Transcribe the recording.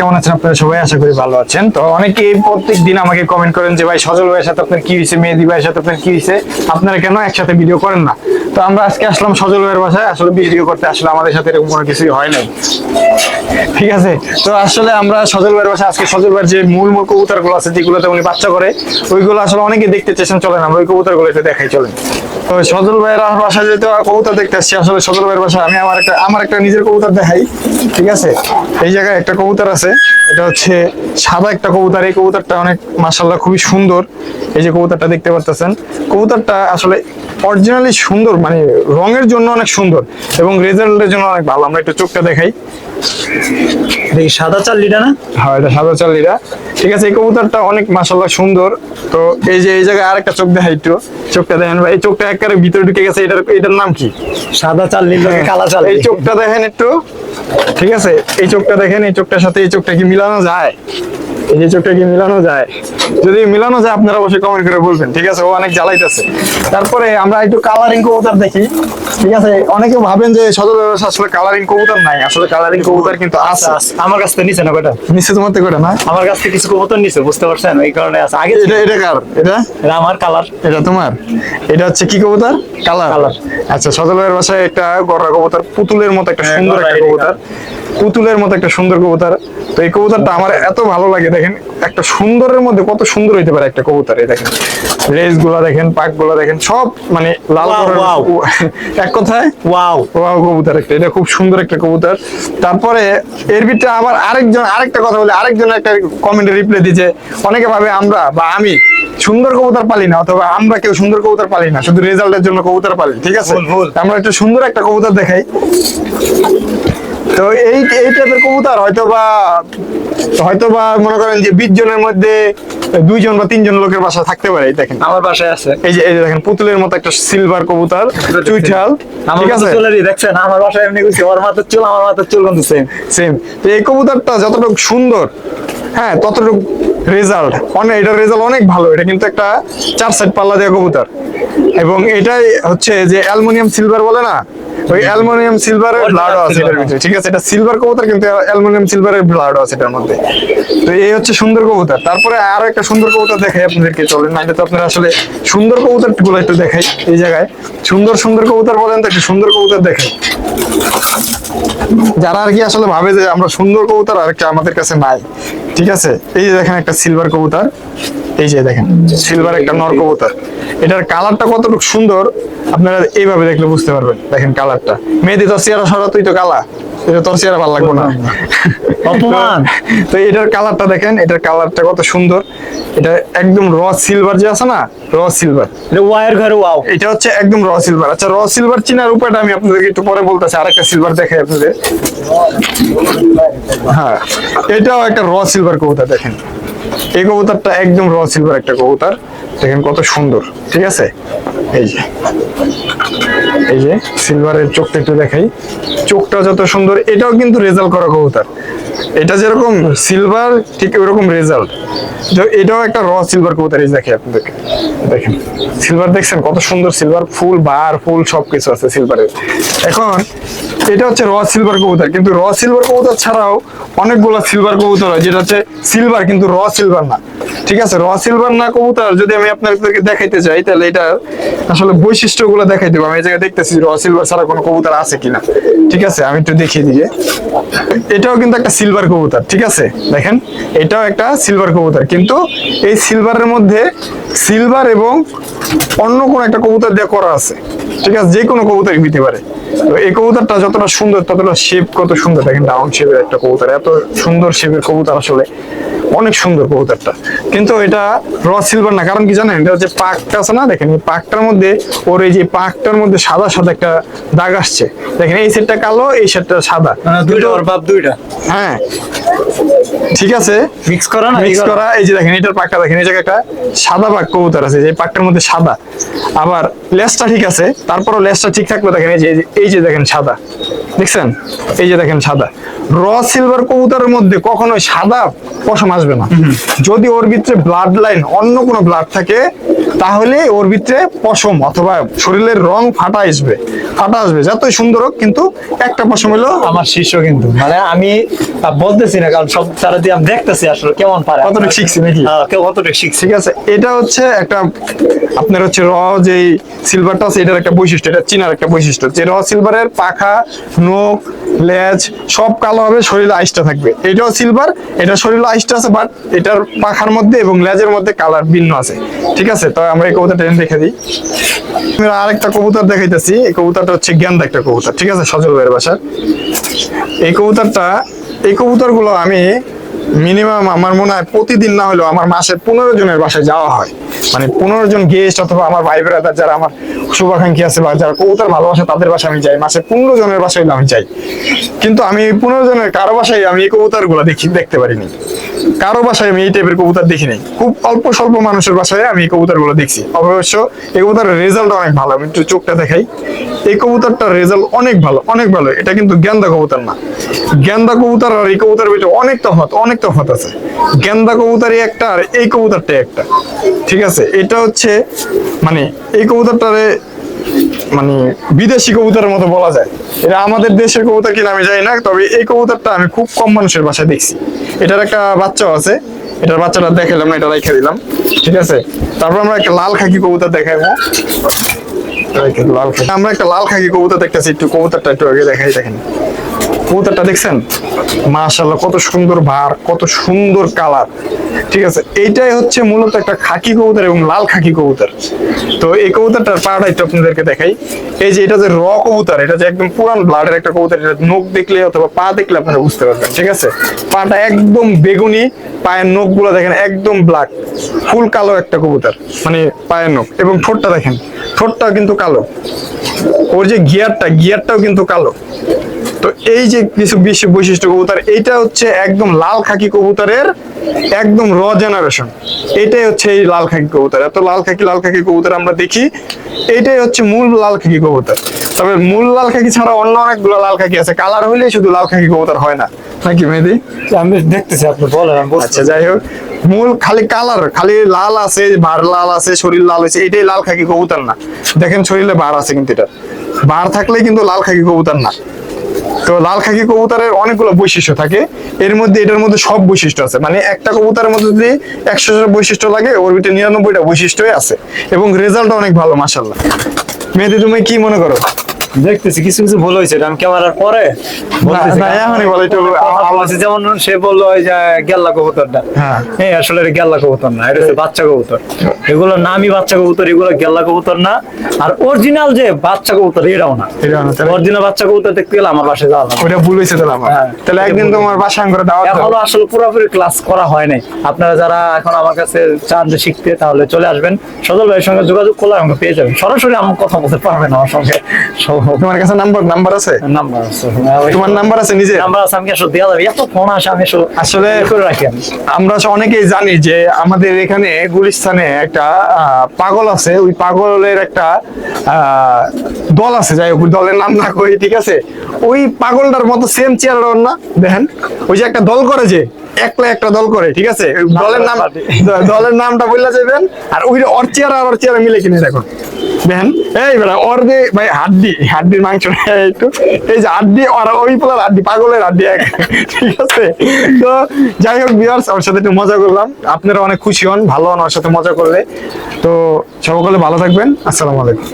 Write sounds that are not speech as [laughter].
কেমন আছেন আপনারা? সবাই করি ভালো আছেন। তো প্রত্যেক দিন আমাকে কমেন্ট করেন যে, ভাই, সজল সাথে আপনার কি হয়েছে? সাথে আপনার কি হয়েছে? আপনারা কেন একসাথে ভিডিও করেন না? তো আমরা আজকে আসলাম সজল ভাইয়ের বাসায়। আসলে ভিডিও করতে আসলে আমাদের সাথে এরকম কোনো কিছুই হয় নাই। ঠিক আছে? তো আসলে আমরা সজল ভাইয়ের বাসায়, আজকে সজল ভাইয়ের যে মূল মূল কবুতরগুলো আছে, যেগুলোতে উনি বাচ্চা করে, ওইগুলো আসলে অনেকে দেখতে চেষ্টা চলেন আমরা ওই কবুতরগুলো দেখাই, চলেন। তো সজল ভাইয়ের বাসায় যেহেতু কবুতর দেখতে আসছি, আসলে সজল ভাইয়ের বাসায় আমি আমার একটা আমার একটা নিজের কবুতর দেখাই, ঠিক আছে? এই জায়গায় একটা কবুতর আছে। এটা হচ্ছে সাদা একটা কবুতর। এই কবুতরটা অনেক মাসাল্লাহ খুবই সুন্দর। এই যে কবুতরটা দেখতে পারতেছেন কবুতরটা আসলে অরিজিনালি সুন্দর মানে রঙের জন্য অনেক সুন্দর এবং রেজাল্টের জন্য অনেক ভালো। আমরা একটু চোখটা দেখাই। দেখি সাদা চাল্লিটা না? হ্যাঁ এটা সাদা চালিরা ঠিক আছে এই কবুতরটা অনেক মাসাল্লাহ সুন্দর। তো এই যে এই জায়গায় আরেকটা চোখ দেখা একটু। চোখটা দেখেন ভাই এই চোখটা একেবারে ভিতরে ঢুকে গেছে। এটার এটার নাম কি? সাদা চাল্লির লোকে কালা চাল্লি। এই চোখটা দেখেন একটু। ঠিক আছে এই চোখটা দেখেন এই চোখটার সাথে এই চোখটা কি মিলানো যায়। এই যে চোখটা কি মিলানো যায়? যদি মিলানো যায় আপনারা অবশ্যই কমেন্ট করে বলবেন। ঠিক আছে ও অনেক জ্বালাইতেছে। তারপরে আমরা একটু কালারিং কবুতর দেখি। ঠিক আছে অনেকে ভাবেন যে সদর আসলে কালারিং কবুতর নাই। আসলে কালারিং কবুতর কিন্তু আছে। আচ্ছা, আমার কাছ থেকে নিছে না তোমার থেকে না? আমার কাছ থেকে কিছু কবুতর নিছে বুঝতে পারছেন? এই কারণে আছে। আগে এটা এটা কার? এটা? এটা আমার কালার এটা তোমার? এটা হচ্ছে কি কবুতর? Colour colour. আচ্ছা সজলের বাসায় একটা গড়া কবুতর পুতুলের মতো একটা হ্যাঁ, সুন্দর একটা কবুতর। পুতুলের মতো একটা সুন্দর কবুতর। তো এই কবুতরটা আমার এত ভালো লাগে দেখেন একটা সুন্দরের মধ্যে কত সুন্দর হইতে পারে একটা কবুতর এই দেখেন। রেসগুলা দেখেন পাকগুলা দেখেন সব মানে লাল. [laughs] এক কথায়? ওয়াও ওয়াও কবুতর একটা এটা খুব সুন্দর একটা কবুতর। তারপরে এর ভিতরে আবার আরেকজন আরেকটা কথা বলে আরেকজন একটা কমেন্টে রিপ্লাই দিয়েছে অনেকে ভাবে আমরা বা আমি সুন্দর কবুতর পালি না অথবা আমরা কেউ সুন্দর কবুতর পালি না শুধু রেজাল্টের জন্য কবুতর পালি ঠিক আছে। আমরা একটা সুন্দর একটা কবুতর দেখাই। তো এই এই টাইপের কবুতর হয়তো বা হয়তো বা মনে করেন যে বিশ জনের মধ্যে দুইজন বা তিনজন লোকের বাসা থাকতে পারে দেখেন। আমার বাসায় আছে। এই যে এই যে দেখেন পুতুলের মতো একটা সিলভার কবুতর চুইঠাল ঠিক আছে? চুলেরই দেখছেন? আমার বাসায় এমনি কিছু ওর মাথার চুল আমার মাথার চুল কিন্তু সেম সেম তো এই কবুতরটা যতটুকু সুন্দর হ্যাঁ ততটুকু রেজাল্ট অনেক এটার রেজাল্ট অনেক ভালো। এটা কিন্তু একটা চার সাইড পাল্লা দেওয়া কবুতর। এবং এটাই হচ্ছে যে অ্যালুমিনিয়াম সিলভার বলে না? ওই অ্যালুমিনিয়াম সিলভারের ব্লাডও আছে এটার ভিতরে। ঠিক আছে এটা সিলভার কবুতর কিন্তু অ্যালুমিনিয়াম সিলভারের ব্লাডও আছে এটার মধ্যে। তো এই হচ্ছে সুন্দর কবুতর। তারপরে আরও একটা সুন্দর কবুতর দেখাই আপনাদেরকে চলেন না তো আপনারা আসলে সুন্দর কবুতরগুলো একটু দেখাই এই জায়গায়। সুন্দর সুন্দর কবুতর বলেন তো একটু সুন্দর কবুতর দেখাই। যারা আর কি আসলে ভাবে যে আমরা সুন্দর কবুতর আর কি আমাদের কাছে নাই। ঠিক আছে? এই যে দেখেন একটা সিলভার কবুতর। এই যে দেখেন সিলভার একটা নর কবুতর এটার কালারটা কতটুকু সুন্দর আপনারা এইভাবে দেখলে বুঝতে পারবেন দেখেন কালারটা। মেহেদি তোর চেহারা সরা তুই তো কালা এটা তোর চেহারা ভালো লাগবে না। [laughs] অপমান। তো এটার কালারটা দেখেন এটার কালারটা কত সুন্দর। এটা একদম র সিলভার যে আছে না র সিলভার এটা ওয়ার ঘরে ওয়াও এটা হচ্ছে একদম র সিলভার আচ্ছা র সিলভার চিনার উপায়টা আমি আপনাদেরকে একটু পরে বলতেছি আরেকটা সিলভার দেখাই আপনাদের। হ্যাঁ এটাও একটা র সিলভার কবুতর দেখেন। এই কবুতরটা একদম র সিলভার একটা কবুতর। দেখেন কত সুন্দর, ঠিক আছে? এই যে এই যে সিলভারের চোখটা একটু দেখাই। চোখটা যত সুন্দর, এটাও কিন্তু রেজাল্ট করা কবুতর। এটা যেরকম সিলভার ঠিক ওরকম রেজাল্ট এটাও একটা র সিলভার দেখে আপনাদেরকে দেখেন সিলভার দেখছেন, কত সুন্দর সিলভার ফুল বার, ফুল সবকিছু আছে সিলভারের এখন, এটা হচ্ছে র সিলভার কবুতর, কিন্তু র সিলভার কবুতর ছাড়াও অনেকগুলো সিলভার কবুতর হয়, যেটা হচ্ছে সিলভার কিন্তু র সিলভার না। ঠিক আছে? র সিলভার না কবুতর, যদি আমি আপনাদেরকে দেখাইতে চাই তাহলে এটা আসলে বৈশিষ্ট্যগুলো দেখাই দেবো। আমি এই জায়গায় দেখতেছি র সিলভার ছাড়া কোনো কবুতর আছে কিনা। ঠিক আছে? আমি একটু দেখিয়ে দিই। এটাও কিন্তু একটা সিলভার কবুতর, ঠিক আছে? দেখেন, এটাও একটা সিলভার কবুতর। কিন্তু এই সিলভারের মধ্যে সিলভার এবং অন্য কোন একটা কবুতর দিয়ে করা আছে। ঠিক আছে? যে কোনো কবুতরই হইতে পারে। তো এই কবুতরটা যতটা সুন্দর, ততটা শেপ কত সুন্দর। দেখেন ডাউন শেপের একটা কবুতর। এত সুন্দর শেপের কবুতর আসলে। অনেক সুন্দর কবুতরটা। কিন্তু এটা র সিলভার না কারণ কি জানেন? এটা হচ্ছে পাকটা আছে না দেখেন এই পাকটার মধ্যে ওর এই যে পাকটার মধ্যে সাদা সাদা একটা দাগ আসছে। দেখেন এই সেটটা কালো এই সেটটা সাদা। মানে দুইটা ওর বাপ দুইটা। হ্যাঁ। ঠিক আছে? মিক্স করা না মিক্স করা এই যে দেখেন এটার পাকটা দেখেন এই জায়গায় একটা সাদা পাক কবুতর আছে যে পাকটার মধ্যে সাদা। আবার লেসটা ঠিক আছে তারপরও লেসটা ঠিক থাকবে দেখেন এই যে এই যে দেখেন সাদা। দেখছেন? এই যে দেখেন সাদা। র সিলভার কবুতরের মধ্যে কখনোই সাদা পশম আসবে না। যদি ওর ভিতরে ব্লাড লাইন অন্য কোনো ব্লাড থাকে তাহলে ওর ভিতরে পশম অথবা শরীরের রং ফাটা আসবে। ফাটা আসবে যতই সুন্দর হোক কিন্তু একটা পশম হলো আমার শিষ্য কিন্তু। মানে আমি বলতেছি না কারণ সব তারা দিয়ে আমি দেখতেছি আসলে কেমন পারে। কতটুকু শিখছি নাকি? হ্যাঁ, কতটুকু শিখছি। ঠিক আছে এটা হচ্ছে একটা আপনার হচ্ছে র যে সিলভারটা আছে এটার একটা বৈশিষ্ট্য এটা চীনার একটা বৈশিষ্ট্য যে র সিলভারের পাখা নোক লেজ সব কালো হবে শরীরে আইসটা থাকবে। এটাও সিলভার এটা শরীরে আইসটা আছে বাট এটার পাখার মধ্যে এবং লেজের মধ্যে কালার ভিন্ন আছে। ঠিক আছে? তো আমরা এই কবুতরটা এনে দেখে দিই। আমরা আরেকটা কবুতর দেখাইতেছি। এই কবুতরটা হচ্ছে জ্ঞান একটা কবুতর, ঠিক আছে? সজল ভাইয়ের বাসার। এই কবুতরটা, এই কবুতরগুলো আমি মিনিমাম আমার মনে হয় প্রতিদিন না হলেও আমার মাসে পনেরো জনের বাসায় যাওয়া হয়। মানে পনেরো জন গেস্ট অথবা আমার ভাই ব্রাদার যারা আমার শুভাকাঙ্ক্ষী আছে বা যারা কবুতর ভালোবাসে, তাদের বাসায় আমি যাই। মাসে পনেরো জনের বাসায় আমি যাই। কিন্তু আমি পনেরো জনের কারও বাসায় আমি এই কবুতরগুলো দেখি, দেখতে পারিনি। কারও বাসায় আমি এই টাইপের কবুতর দেখি নাই। খুব অল্প স্বল্প মানুষের বাসায় আমি এই কবুতরগুলো দেখছি। অবশ্য এই কবুতরের রেজাল্ট অনেক ভালো। আমি একটু চোখটা দেখাই। এই কবুতরটার রেজাল্ট অনেক ভালো অনেক ভালো। এটা কিন্তু গেন্দা কবুতর না। গেন্দা কবুতর আর এই কবুতরের ভিতরে অনেক তফাৎ, অনেক তফাৎ আছে। গেন্দা কবুতরই একটা আর এই কবুতরটাই একটা। ঠিক আছে? এটা হচ্ছে মানে এই কবুতরটারে মানে বিদেশি কবুতরের মতো বলা যায়। এটা আমাদের দেশের কবুতর কিনা আমি জানি না, তবে এই কবুতরটা আমি খুব কম মানুষের বাসায় দেখছি। এটার একটা বাচ্চাও আছে। এটার বাচ্চাটা দেখালাম না, এটা রেখে দিলাম। ঠিক আছে? তারপর আমরা একটা লাল খাকি কবুতর দেখাবো। লাল আমরা একটা লাল খাকি কবুতর দেখতেছি, একটু কবুতরটা একটু আগে দেখাই দেখেন। কবুতরটা দেখছেন? মাশাল্লাহ কত সুন্দর ভার, কত সুন্দর কালার। ঠিক আছে, এইটাই হচ্ছে মূলত একটা খাকি কবুতর এবং লাল খাকি কবুতর। তো এই কবুতরটার পাটা একটু আপনাদেরকে দেখাই। এই যে এটা যে র কবুতর, এটা যে একদম পুরান ব্লাডের একটা কবুতর, এটা নখ দেখলে অথবা পা দেখলে আপনারা বুঝতে পারবেন, ঠিক আছে? পাটা একদম বেগুনি, পায়ের নখগুলো দেখেন একদম ব্ল্যাক ফুল কালো একটা কবুতর মানে পায়ের নখ। এবং ঠোঁটটা দেখেন, ঠোঁটটাও কিন্তু কালো। ওর যে গিয়ারটা গিয়ারটাও কিন্তু কালো। তো এই যে কিছু বিশেষ বৈশিষ্ট্য কবুতর এইটা হচ্ছে একদম লাল খাকি কবুতরের একদম র জেনারেশন এটাই হচ্ছে এই লাল খাকি কবুতর। এত লাল খাকি লাল খাকি কবুতর আমরা দেখি এইটাই হচ্ছে মূল লাল খাকি কবুতর। তবে মূল লাল খাকি ছাড়া অন্য অনেকগুলো লাল খাকি আছে। কালার হইলেই শুধু লাল খাকি কবুতর হয় না। নাকি মেহেদি? আমি দেখতেছি আপনি বলেন আচ্ছা যাই হোক। মূল খালি কালার খালি লাল আছে বার লাল আছে শরীর লাল আছে এটাই লাল খাকি কবুতর না। দেখেন শরীরে বার আছে কিন্তু এটা। বার থাকলে কিন্তু লাল খাকি কবুতর না। তো লাল খাকি কবুতরের অনেকগুলো বৈশিষ্ট্য থাকে। এর মধ্যে এটার মধ্যে সব বৈশিষ্ট্য আছে। মানে একটা কবুতরের মধ্যে যদি একশো বৈশিষ্ট্য লাগে, ওর ভিতরে নিরানব্বইটা বৈশিষ্ট্যই আছে। এবং রেজাল্ট অনেক ভালো মাসাল্লাহ মেয়েদের তুমি কি মনে করো? দেখতেছি কিছু কিছু ভুল হয়েছে আমি ক্যামেরার পরে যেমন সে বলল ওই যে গেল্লা কবুতরটা। হ্যাঁ। আসলে এটা গেল্লা কবুতর না এটা হচ্ছে বাচ্চা কবুতর। এগুলো নামই বাচ্চা কবুতর এগুলো গেল্লা কবুতর না। আর অরিজিনাল যে বাচ্চা কবুতর এটাও না। অরিজিনাল বাচ্চা কবুতর দেখতে গেলে আমার বাসায় যাওয়া ওটা ভুল হয়েছে তাহলে আমার। হ্যাঁ। তাহলে একদিন তোমার বাসা করে দাও। এখনও আসলে পুরোপুরি ক্লাস করা হয় নাই। আপনারা যারা এখন আমার কাছে চান যে শিখতে তাহলে চলে আসবেন। সদল ভাইয়ের সঙ্গে যোগাযোগ করলে আমাকে পেয়ে যাবেন। সরাসরি আমার কথা বলতে পারবেন আমার সঙ্গে। তোমার কাছে নাম্বার নাম্বার আছে? নাম্বার আছে তোমার নাম্বার আছে নিজে নাম্বার আছে আমি আসলে দেওয়া যাবে। এত ফোন আসে আমি আসলে করে রাখি আমি। আমরা অনেকেই জানি যে আমাদের এখানে গুলিস্তানে একটা পাগল আছে। ওই পাগলের একটা দল আছে যাই হোক দলের নাম না কই ঠিক আছে? ওই পাগলটার মতো সেম চেয়ার না দেখেন? ওই যে একটা দল করে যে একলা একটা দল করে ঠিক আছে? দলের নাম দলের নামটা বললে যাবেন আর ওই ওর চেয়ার আর ওর চেয়ার মিলে কিনে দেখুন। দেখেন এই বেড়া ওর যে ভাই হাড্ডি, হাড্ডির মাংস একটু। এই যে হাড্ডি, ওরা ওই পোলার হাড্ডি, পাগলের হাড্ডি এক। ঠিক আছে? তো যাই হোক বিয়ার্স ওর সাথে একটু মজা করলাম। আপনারা অনেক খুশি হন, ভালো হন ওর সাথে মজা করলে। তো সকলে ভালো থাকবেন। আসসালামু আলাইকুম।